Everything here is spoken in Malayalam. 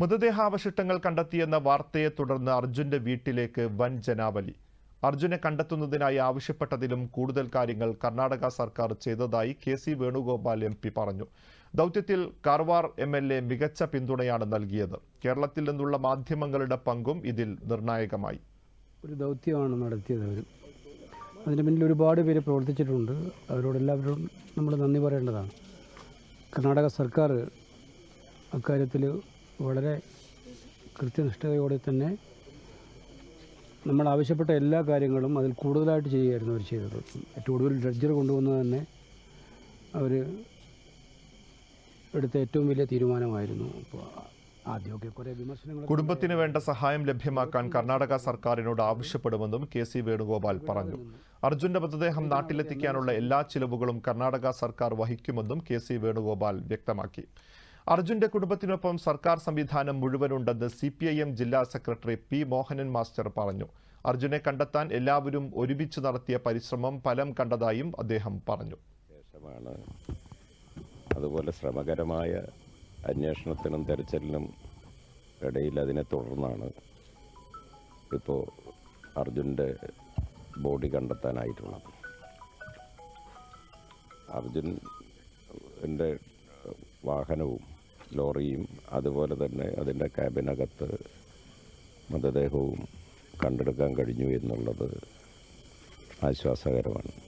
മൃതദേഹാവശിഷ്ടങ്ങൾ കണ്ടെത്തിയെന്ന വാർത്തയെ തുടർന്ന് അർജുന്റെ വീട്ടിലേക്ക് വൻ ജനാവലി. അർജുനെ കണ്ടെത്തുന്നതിനായി ആവശ്യപ്പെട്ടതിലും കൂടുതൽ കാര്യങ്ങൾ കർണാടക സർക്കാർ ചെയ്തതായി K C Venugopal M P പറഞ്ഞു. ദൗത്യത്തിൽ കാർവാർ എം എൽ എ മികച്ച പിന്തുണയാണ് നൽകിയത്. കേരളത്തിൽ നിന്നുള്ള മാധ്യമങ്ങളുടെ പങ്കും ഇതിൽ നിർണായകമായി. ഒരു ദൗത്യമാണ് നടത്തിയത് അവർ അതിന് പിന്നിൽ ഒരുപാട് പേര് പ്രവർത്തിച്ചിട്ടുണ്ട്. അവരോടെല്ലാവരോടും നമ്മൾ നന്ദി പറയേണ്ടതാണ്. കർണാടക സർക്കാർ അക്കാര്യത്തിൽ വളരെ കൃത്യനിഷ്ഠതയോടെ തന്നെ നമ്മൾ ആവശ്യപ്പെട്ട എല്ലാ കാര്യങ്ങളും അതിൽ കൂടുതലായിട്ട് ചെയ്യുകയായിരുന്നു അവർ ചെയ്തത്. ഏറ്റവും കൂടുതൽ ഡ്രഡ്ജർ കൊണ്ടുവന്നത് തന്നെ അവർ എടുത്ത ഏറ്റവും വലിയ തീരുമാനമായിരുന്നു. അപ്പോൾ ആദ്യമൊക്കെ കുറേ വിമർശനങ്ങൾ കുടുംബത്തിന് വേണ്ട സഹായം ലഭ്യമാക്കാൻ കർണാടക സർക്കാരിനോട് ആവശ്യപ്പെടുമെന്നും കെ സി വേണുഗോപാൽ പറഞ്ഞു. അർജുന്റെ മൃതദേഹം നാട്ടിലെത്തിക്കാനുള്ള എല്ലാ ചിലവുകളും കർണാടക സർക്കാർ വഹിക്കുമെന്നും കെ സി വേണുഗോപാൽ വ്യക്തമാക്കി. അർജുന്റെ കുടുംബത്തിനൊപ്പം സർക്കാർ സംവിധാനം മുഴുവനുണ്ടെന്ന് സി പി ഐ എം ജില്ലാ സെക്രട്ടറി പി മോഹനൻ മാസ്റ്റർ പറഞ്ഞു. അർജുനെ കണ്ടെത്താൻ എല്ലാവരും ഒരുമിച്ച് നടത്തിയ പരിശ്രമം ഫലം കണ്ടതായും അദ്ദേഹം പറഞ്ഞു. അതുപോലെ ശ്രമകരമായ അന്വേഷണത്തിനും തെരച്ചിലിനും ഇടയിൽ അതിനെ തുടർന്നാണ് ഇപ്പോൾ അർജുന്റെ ബോഡി കണ്ടെത്താനായിട്ടുള്ളത്. അർജുൻ എന്റെ വാഹനവും ലോറിയും അതുപോലെ തന്നെ അതിന്റെ ക്യാബിനകത്ത് മൃതദേഹവും കണ്ടെടുക്കാൻ കഴിഞ്ഞു എന്നുള്ളത് ആശ്വാസകരമാണ്.